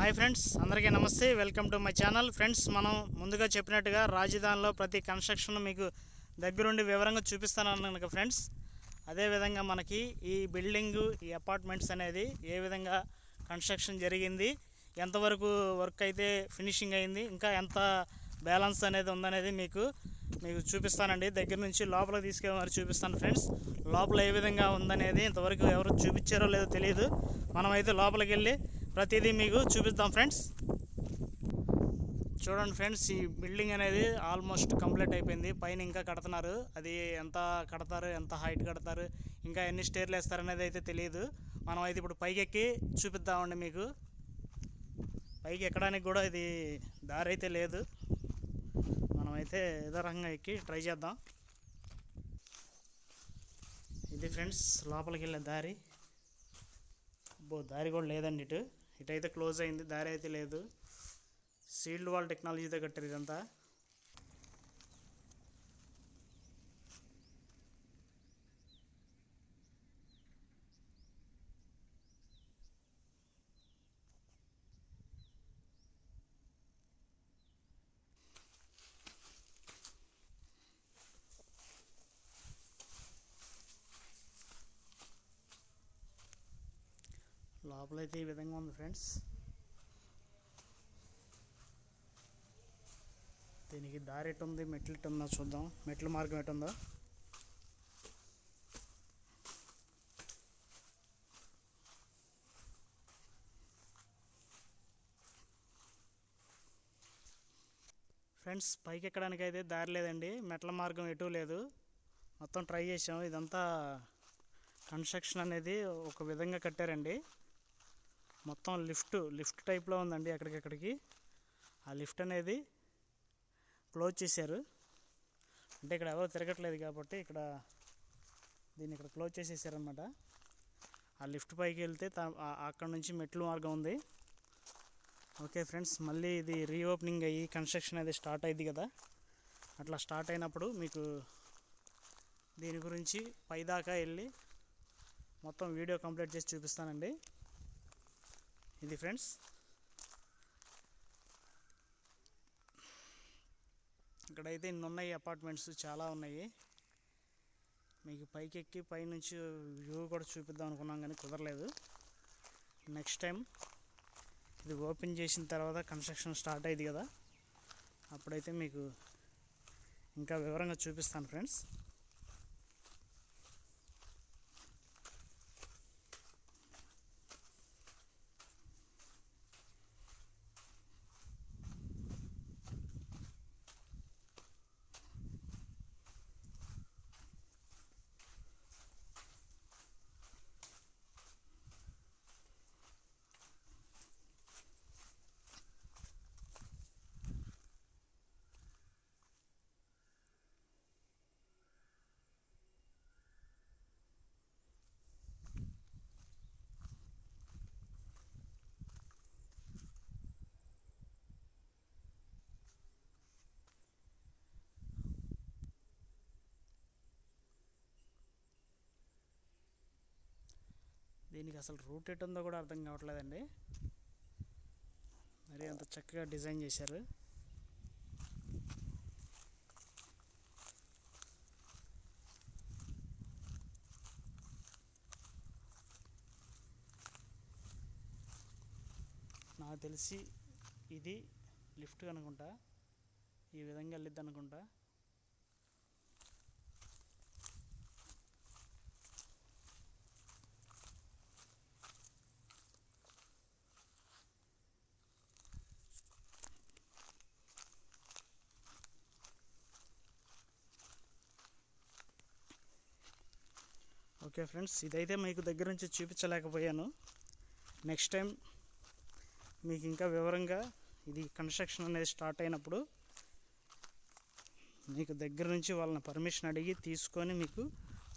Hi friends అందరికీ నమస్తే. Welcome to my channel. Friends మనం ముందుగా చెప్పినట్టుగా రాజధానిలో ప్రతి కన్స్ట్రక్షన్ మీకు దగ్గరుండి వివరంగా చూపిస్తానన్నాను ఫ్రెండ్స్. అదేవిధంగా మనకి ఈ బిల్డింగ్ ఈ అపార్ట్మెంట్స్ అనేది ఏ విధంగా కన్స్ట్రక్షన్ జరిగింది ఎంతవరకు వర్క్ అయితే ఫినిషింగ్ అయింది ఇంకా ఎంత బ్యాలెన్స్ అనేది ఉందనేది మీకు మీకు చూపిస్తానండి. దగ్గర నుంచి లోపలికి తీసుకెళ్ళి మరి చూపిస్తాను ఫ్రెండ్స్. లోపల ఏ విధంగా ఉందనేది ఇంతవరకు ఎవరు చూపించారో లేదో తెలియదు మనమైతే లోపలికి వెళ్ళి ప్రతిదీ మీకు చూపిద్దాం ఫ్రెండ్స్. చూడండి ఫ్రెండ్స్ ఈ బిల్డింగ్ అనేది ఆల్మోస్ట్ కంప్లీట్ అయిపోయింది. పైన ఇంకా కడుతున్నారు. అది ఎంత కడతారు ఎంత హైట్ కడతారు ఇంకా ఎన్ని స్టేర్లు వేస్తారు అనేది అయితే తెలియదు మనం అయితే ఇప్పుడు పైకి ఎక్కి చూపిద్దామండి మీకు. పైకి ఎక్కడానికి కూడా ఇది దారి అయితే లేదు. మనమైతే ఏదో రకంగా ఎక్కి ట్రై చేద్దాం. ఇది ఫ్రెండ్స్ లోపలికి వెళ్ళే దారి. అబ్బో దారి కూడా లేదండి ఇటు. ఇటైతే క్లోజ్ అయింది దారి అయితే లేదు. సీల్డ్ వాల్ టెక్నాలజీతో కట్టారు ఇదంతా. లోపల అయితే ఈ విధంగా ఉంది ఫ్రెండ్స్. దీనికి దారి ఎటు ఉంది? మెట్లు ఎటు ఉందో చూద్దాం. మెట్ల మార్గం ఎటు ఉందో. ఫ్రెండ్స్ పైకి ఎక్కడానికి అయితే దారి లేదండి. మెట్ల మార్గం ఎటు లేదు. మొత్తం ట్రై చేసాం ఇదంతా కన్స్ట్రక్షన్ అనేది ఒక విధంగా కట్టారండి. మొత్తం లిఫ్ట్ లిఫ్ట్ టైప్లో ఉందండి ఎక్కడికెక్కడికి. ఆ లిఫ్ట్ అనేది క్లోజ్ చేశారు. అంటే ఇక్కడ ఎవరు తిరగట్లేదు కాబట్టి ఇక్కడ దీన్ని ఇక్కడ క్లోజ్ చేసేసారనమాట ఆ లిఫ్ట్ పైకి వెళ్తే తా- అక్కడ నుంచి మెట్లు మార్గం ఉంది. ఓకే ఫ్రెండ్స్ మళ్ళీ ఇది రీఓపెనింగ్ అయ్యి కన్స్ట్రక్షన్ అది స్టార్ట్ అయింది కదా. అట్లా స్టార్ట్ అయినప్పుడు మీకు దీని గురించి పైదాకా వెళ్ళి మొత్తం వీడియో కంప్లీట్ చేసి చూపిస్తానండి. ఇది ఫ్రెండ్స్. ఇక్కడైతే ఇన్ని ఉన్నాయి అపార్ట్మెంట్స్ చాలా ఉన్నాయి. మీకు పైకి ఎక్కి పైనుంచి వ్యూ కూడా చూపిద్దాం అనుకున్నాం కానీ కుదరలేదు. నెక్స్ట్ టైం ఇది ఓపెన్ చేసిన తర్వాత కన్స్ట్రక్షన్ స్టార్ట్ అయింది కదా. అప్పుడైతే మీకు ఇంకా వివరంగా చూపిస్తాను ఫ్రెండ్స్. దీనికి అసలు రూట్ ఎటు ఉందో కూడా అర్థం కావట్లేదండి. మరి అంత చక్కగా డిజైన్ చేశారు. నాకు తెలిసి ఇది లిఫ్ట్ అనుకుంటా ఈ విధంగా వెళ్ళిద్ది అనుకుంటా. ఓకే ఫ్రెండ్స్ ఇదైతే మీకు దగ్గర నుంచి చూపించలేకపోయాను. నెక్స్ట్ టైం మీకు ఇంకా వివరంగా ఇది కన్స్ట్రక్షన్ అనేది స్టార్ట్ అయినప్పుడు మీకు దగ్గర నుంచి వాళ్ళని పర్మిషన్ అడిగి తీసుకొని మీకు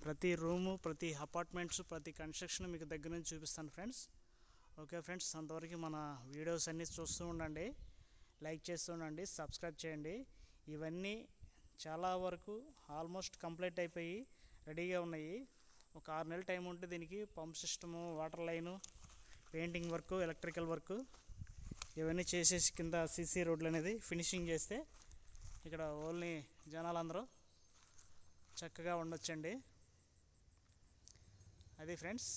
ప్రతి రూము ప్రతి అపార్ట్మెంట్స్ ప్రతి కన్స్ట్రక్షన్ మీకు దగ్గర నుంచి చూపిస్తాను ఫ్రెండ్స్. ఓకే ఫ్రెండ్స్ అంతవరకు మన వీడియోస్ అన్నీ చూస్తూ ఉండండి లైక్ చేస్తూ ఉండండి సబ్స్క్రైబ్ చేయండి. ఇవన్నీ చాలా వరకు ఆల్మోస్ట్ కంప్లీట్ అయిపోయి రెడీగా ఉన్నాయి. ఒక ఆరు నెలల టైం ఉంటే దీనికి pump system water line painting work electrical work ఇవన్నీ చేసేసి కింద సీసీ రోడ్లు అనేది ఫినిషింగ్ చేస్తే ఇక్కడ ఓన్లీ జనాలందరూ చక్కగా ఉండొచ్చండి. అది ఫ్రెండ్స్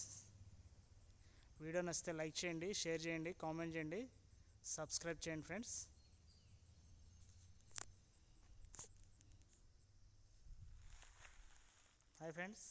వీడియో నచ్చితే లైక్ చేయండి షేర్ చేయండి కామెంట్ చేయండి సబ్స్క్రైబ్ చేయండి ఫ్రెండ్స్. Hi friends.